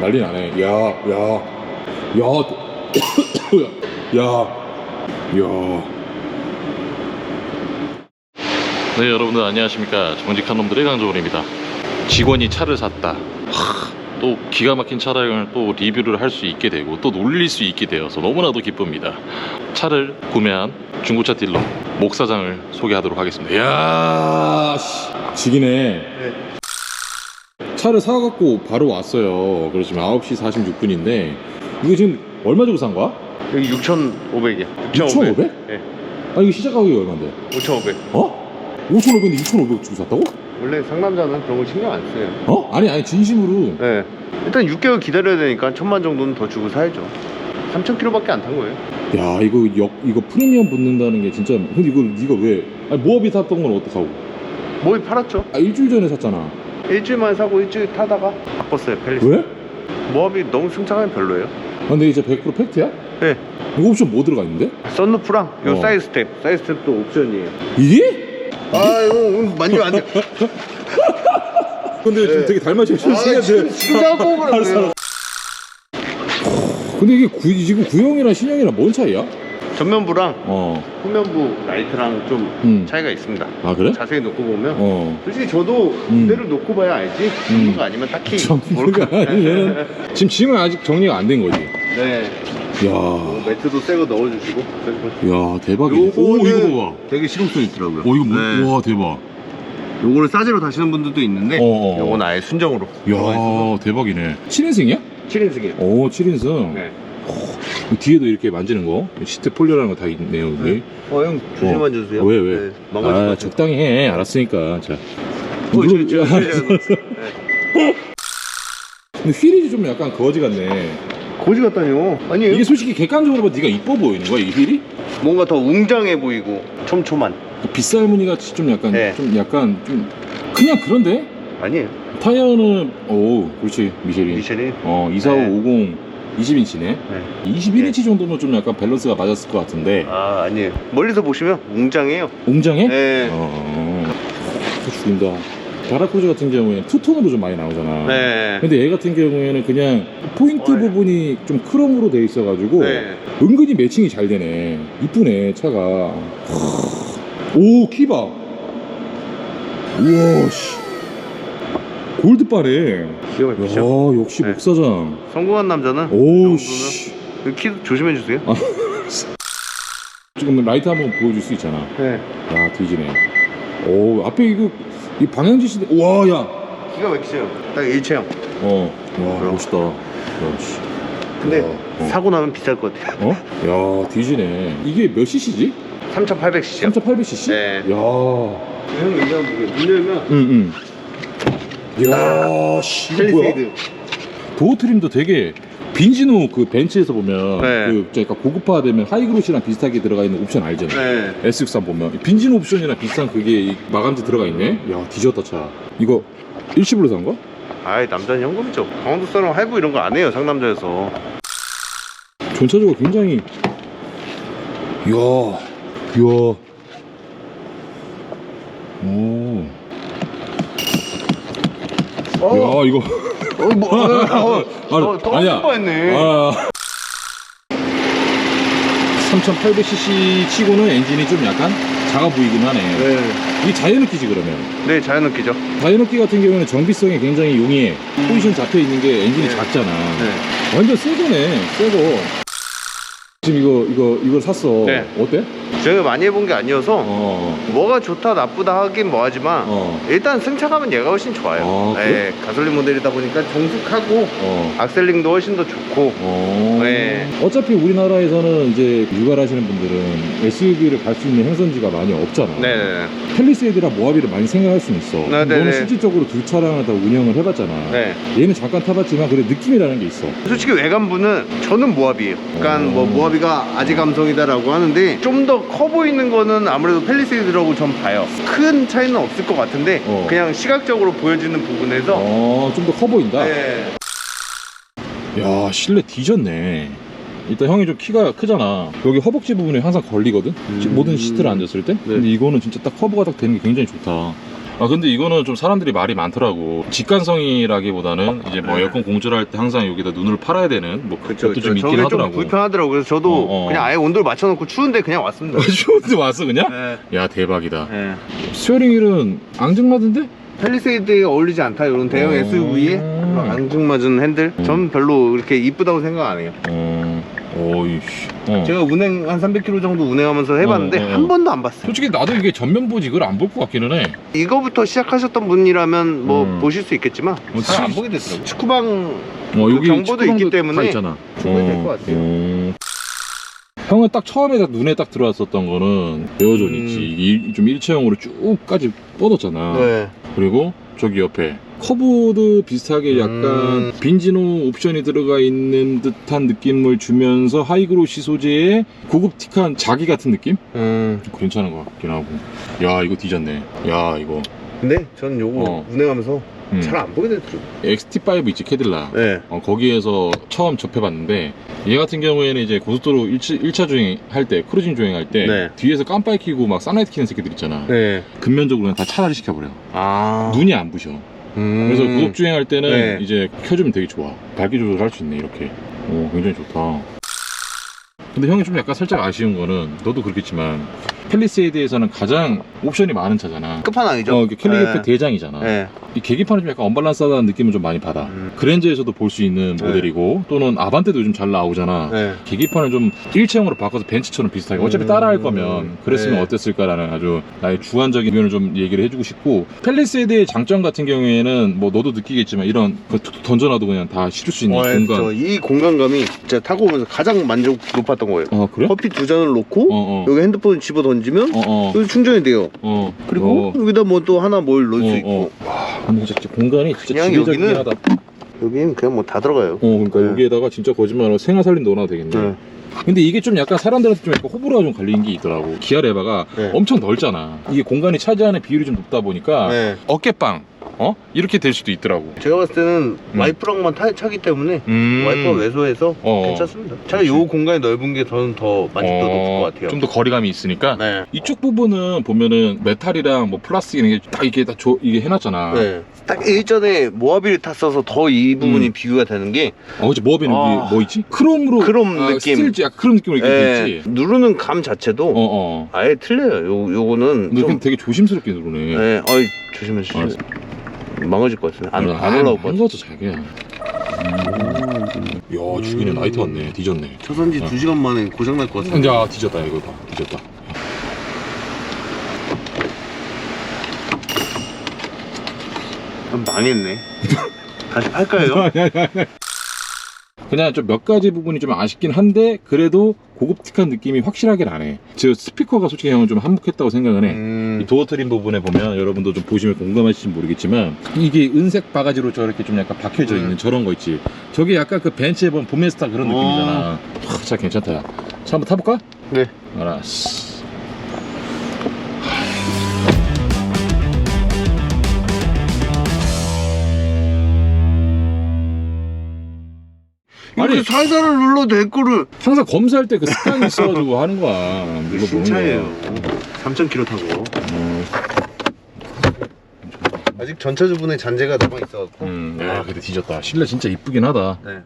난리 나네. 야, 야, 야, 야, 야. 네 여러분들 안녕하십니까 정직한 놈들의 강조원입니다 직원이 차를 샀다 하, 또 기가 막힌 차량을 또 리뷰를 할 수 있게 되고 또 놀릴 수 있게 되어서 너무나도 기쁩니다 차를 구매한 중고차 딜러 목 사장을 소개하도록 하겠습니다 이야 씨. 지기네. 차를 사갖고 바로 왔어요. 그래서 지금 9시 46분인데 이거 지금 얼마 주고 산 거야? 여기 6,500이야. 6,500? 네. 아 이거 시작 가격이 얼마인데? 5,500. 어? 5,500인데 6,500 주고 샀다고? 원래 상남자는 그런 거 신경 안 써요. 어? 아니 아니 진심으로 네. 일단 6개월 기다려야 되니까 천만 정도는 더 주고 사야죠. 3,000km밖에 안 탄 거예요. 야 이거 역 이거 프리미엄 붙는다는 게 진짜 근데 이거 이거 왜 아니 모업이 탔던 건 어떡하고 뭐이 팔았죠. 아 일주일 전에 샀잖아 일주일만 사고 일주일 타다가 바꿨어요, 펠리스. 왜? 모합이 너무 승차감이 별로예요. 아, 근데 이제 100% 팩트야? 네. 이거 옵션 뭐 들어가 있는데? 썬루프랑 요 어. 사이드 스텝. 사이드 스텝도 옵션이에요. 이게? 아, 이거 만지면 안 돼. 근데 지금 네. 되게 닮아지고 아, 지금, 알았어, 그러세요. 근데 이게 구, 지금 구형이랑 신형이랑 뭔 차이야? 전면부랑 어. 후면부 라이트랑 좀 음. 차이가 있습니다. 아 그래? 자세히 놓고 보면 어. 솔직히 저도 음. 그대로 놓고 봐야 알지 전문가 아니면 딱히 전문가 모를 아니면 지금 지금 아직 정리가 안 된 거지. 네 야, 어, 매트도 새거 넣어주시고 야 대박이네. 오 요거는 이거 봐봐. 되게 실용성 있더라고요 오 이거 뭐, 네. 와 대박. 요거를 싸제로 다시는 분들도 있는데 어, 어. 요건 아예 순정으로 들어가 있어서 야 대박이네. 7인승이야? 7인승이에요 오 7인승. 네. 뒤에도 이렇게 만지는 거 시트 폴리라는 거 다 있네요 여기. 어형 조심 어. 만져주세요 왜 왜? 네, 것아 같아요. 적당히 해. 알았으니까 자. 어, 누르- 저, 저, 저, 저, 네. 근데 휠이 좀 약간 거지 같네. 고지 같다뇨 아니에요 이게 솔직히 객관적으로 봐도 네가 이뻐 보이는 거야 이 휠이? 뭔가 더 웅장해 보이고 촘촘한 그 빗살무늬 같이 좀 약간 네. 좀 약간 좀 그냥 그런데 아니에요 타이어는 오 그렇지 미쉐린 미쉐린 어24550 20인치네 네. 21인치 정도면 좀 약간 밸런스가 맞았을 것 같은데 아 아니에요 멀리서 보시면 웅장해요 웅장해? 네. 어, 어. 죽인다 바라크루즈 같은 경우에는 투톤으로 좀 많이 나오잖아 네. 근데 얘 같은 경우에는 그냥 포인트 어, 네. 부분이 좀 크롬으로 돼 있어가지고 네. 은근히 매칭이 잘 되네 이쁘네 차가 오 키바 우와 씨 골드바네 기가 야 막히죠 역시 네. 목사장 성공한 남자는 오우 이씨 정도는 키 조심해 주세요. 지금 라이트 한번 보여줄 수 있잖아 네. 야 뒤지네 오 앞에 이거 이 방향지시 와 야 기가 막히죠. 딱 일체형. 어, 와 그럼. 멋있다. 야, 씨. 근데 어. 사고 나면 비쌀 것 같아요. 어? 야, 뒤지네. 이게 몇 cc지? 3,800cc. 3,800cc? 네. 야, 형 이거 문 열면 응, 응. 야, 씨, 이거 뭐야? 펠리세이드. 도어 트림도 되게 빈지노 그 벤츠에서 보면 네. 그 약간 고급화 되면 하이그로시랑 비슷하게 들어가 있는 옵션 알잖아. 네. S63 보면 빈지노 옵션이랑 비슷한 그게 이 마감재 들어가 있네. 야, 뒤졌다 차. 이거 일시불로 산 거? 아이 남자는 현금이죠. 강원도 사람 할부 이런 거 안 해요 상남자에서. 전차주가 굉장히 이야 이야 오 어, 야 이거 어, 뭐, 어, 어, 아니, 어, 떨어질 아니야. 뻔했네. 아 3800cc 치고는 엔진이 좀 약간 작아 보이긴 하네 네. 이게 자연흡기지 그러면 네, 자연흡기죠. 자연흡기 같은 경우에는 정비성이 굉장히 용이해 포지션 잡혀 있는 게 엔진이 네. 작잖아 네. 완전 새 거네 새 거 지금 이거 이거 이걸 샀어 네. 어때? 제가 많이 해본 게 아니어서 어. 뭐가 좋다 나쁘다 하긴 뭐하지만 어. 일단 승차감은 얘가 훨씬 좋아요. 아, 그래? 네, 가솔린 모델이다 보니까 정숙하고 어. 악셀링도 훨씬 더 좋고 어. 네. 어차피 우리나라에서는 이제 육아를 하시는 분들은 SUV를 갈 수 있는 행선지가 많이 없잖아. 네네네. 펠리세이드랑 모하비를 많이 생각할 수는 있어. 네, 네, 너는 네. 실질적으로 두 차량을 다 운영을 해봤잖아. 네. 얘는 잠깐 타봤지만 그래 느낌이라는 게 있어. 솔직히 외관부는 저는 모하비예요. 그러니까 어. 뭐 모하비 가 아지 감성이다라고 하는데 좀 더 커 보이는 거는 아무래도 펠리세이드라고 전 봐요. 큰 차이는 없을 것 같은데 어. 그냥 시각적으로 보여지는 부분에서 어, 좀 더 커 보인다. 네. 야, 실내 뒤졌네. 일단 형이 좀 키가 크잖아. 여기 허벅지 부분에 항상 걸리거든. 음. 모든 시트를 앉았을 때. 근데 이거는 진짜 딱 커브가 딱 되는 게 굉장히 좋다. 아 근데 이거는 좀 사람들이 말이 많더라고 직관성이라기보다는 이제 뭐 네. 에어컨 공조를 할 때 항상 여기다 눈을 팔아야 되는 뭐 그쵸, 그것도 좀 그쵸. 있긴 저게 하더라고 좀 불편하더라고. 그래서 저도 어, 어. 그냥 아예 온도를 맞춰놓고 추운데 그냥 왔습니다. 추운데 왔어 그냥? 네. 야 대박이다 네. 스웨링 휠은 앙증맞은데? 펠리세이드에 어울리지 않다 이런 대형 음. SUV에 앙증맞은 핸들 음. 전 별로 그렇게 이쁘다고 생각 안 해요 어... 어이씨 어. 제가 운행 한 300km 정도 운행하면서 해봤는데 어, 어, 어. 한 번도 안 봤어요 솔직히 나도 이게 전면보지 이걸 안볼 것 같기는 해 이거부터 시작하셨던 분이라면 뭐 음. 보실 수 있겠지만 어, 잘 안 치- 보게 되더라고요 축구방 어, 그 여기 정보도 있기 때문에 다 있잖아. 충분히 될것 같아요. 어. 형은 딱 처음에 딱 눈에 딱 들어왔었던 거는 에어존 음. 있지. 이게 일- 좀 일체형으로 쭉까지 뻗었잖아. 네. 그리고 저기 옆에 커브도 비슷하게 약간 음. 빈지노 옵션이 들어가 있는 듯한 느낌을 주면서 하이그로시 소재의 고급틱한 자기 같은 느낌? 음. 괜찮은 것 같긴 하고. 야 이거 뒤졌네. 야 이거. 근데 전 요거 어. 운행하면서 음. 잘 안 보게 되더라고요 XT5 있지 캐딜라. 네. 어, 거기에서 처음 접해봤는데 얘 같은 경우에는 이제 고속도로 1차, 차 주행 할 때 크루징 주행할 때 네. 뒤에서 깜빡이 켜고 막 사나이트 켜는 새끼들 있잖아 네. 근면적으로 그냥 다 차단을 시켜버려 아. 눈이 안 부셔 음. 그래서 고속 주행할 때는 네. 이제 켜주면 되게 좋아 밝기 조절할 수 있네 이렇게 오 굉장히 좋다 근데 형이 좀 약간 살짝 아쉬운 거는 너도 그렇겠지만 펠리세이드에서는 가장 옵션이 많은 차잖아 끝판왕이죠. 어, 캘리그래피 네. 대장이잖아 네. 이 계기판은 좀 약간 언밸런스하다는 느낌을 좀 많이 받아 음. 그랜저에서도 볼 수 있는 네. 모델이고 또는 아반떼도 요즘 잘 나오잖아 네. 계기판을 좀 일체형으로 바꿔서 벤츠처럼 비슷하게 어차피 음. 따라할 거면 그랬으면 네. 어땠을까라는 아주 나의 주관적인 의견을 좀 얘기를 해주고 싶고 펠리세이드의 장점 같은 경우에는 뭐 너도 느끼겠지만 이런 그 툭툭 던져놔도 그냥 다 실을 수 있는 어, 공간 저이 공간감이 진짜 타고 오면서 가장 만족 높았던 거예요. 어 그래? 커피 두 잔을 놓고 어 어 여기 핸드폰 집어 던 지면 어 어 여기 충전이 돼요. 어. 그리고 어. 여기다 뭐 또 하나 뭘 넣을 수 어, 있고 와 근데 진짜 공간이 진짜 그냥 지배적이긴 여기는 하다 여기는 그냥 뭐 다 들어가요. 어 그러니까 네. 여기에다가 진짜 거짓말로 생활 살림 넣어놔도 되겠네 네. 근데 이게 좀 약간 사람들한테 좀 약간 호불호가 좀 갈리는 게 있더라고 기아 레바가 네. 엄청 넓잖아 이게 공간이 차지하는 비율이 좀 높다 보니까 네. 어깨빵 어? 이렇게 될 수도 있더라고 제가 봤을 때는 음. 와이프랑만 타, 차기 때문에 음. 와이프가 외소해서 어. 괜찮습니다. 차라리 요 공간이 넓은 게 저는 더 만족도 높을 것 같아요. 좀 더 거리감이 있으니까 네. 이쪽 부분은 보면은 메탈이랑 뭐 플라스틱 이런 게 딱 이렇게 딱 조, 이게 해놨잖아 네. 딱 일전에 모하비를 탔어서 더 이 부분이 음. 비교가 되는 게 어, 그치 모하비는 아. 이게 뭐 있지? 크롬으로 크롬 아, 느낌. 스틸 약간 그런 느낌으로 이렇게 예, 돼 있지 누르는 감 자체도 어 어 아예 틀려요. 요, 요거는 근데 좀 되게 조심스럽게 누르네 네, 어이 조심해 주세요. 망가질 것 같습니다. 안, 아, 안 올라올 것한 같아. 거죠 자기야 야 죽이네 나이트 왔네 뒤졌네 초선지 어. 2시간 만에 고장 날 것 같아. 이제 아 뒤졌다 이거 봐 뒤졌다 망했네. 다시 팔까요? 그냥 좀 몇 가지 부분이 좀 아쉽긴 한데 그래도 고급틱한 느낌이 확실하게 나네 저 스피커가 솔직히 형은 좀 한몫했다고 생각은 해 음, 이 도어 트림 부분에 보면 여러분도 좀 보시면 공감하실지 모르겠지만 이게 은색 바가지로 저렇게 좀 약간 박혀져 있는 음. 저런 거 있지 저게 약간 그 벤츠에 보면 보메스타 그런 어. 느낌이잖아 하, 진짜 괜찮다 야. 차 한번 타볼까? 네. 알았어 아니. 살살을 눌러도 댓글을 항상 검사할 때 그 습관이 있어가지고 하는 거야 눌러보는 신차예요. 거야 3,000km 타고. 음, 아직 전차주분의 잔재가 남아 있어갖고. 음, 야 근데 뒤졌다 실내 진짜 이쁘긴 하다 네.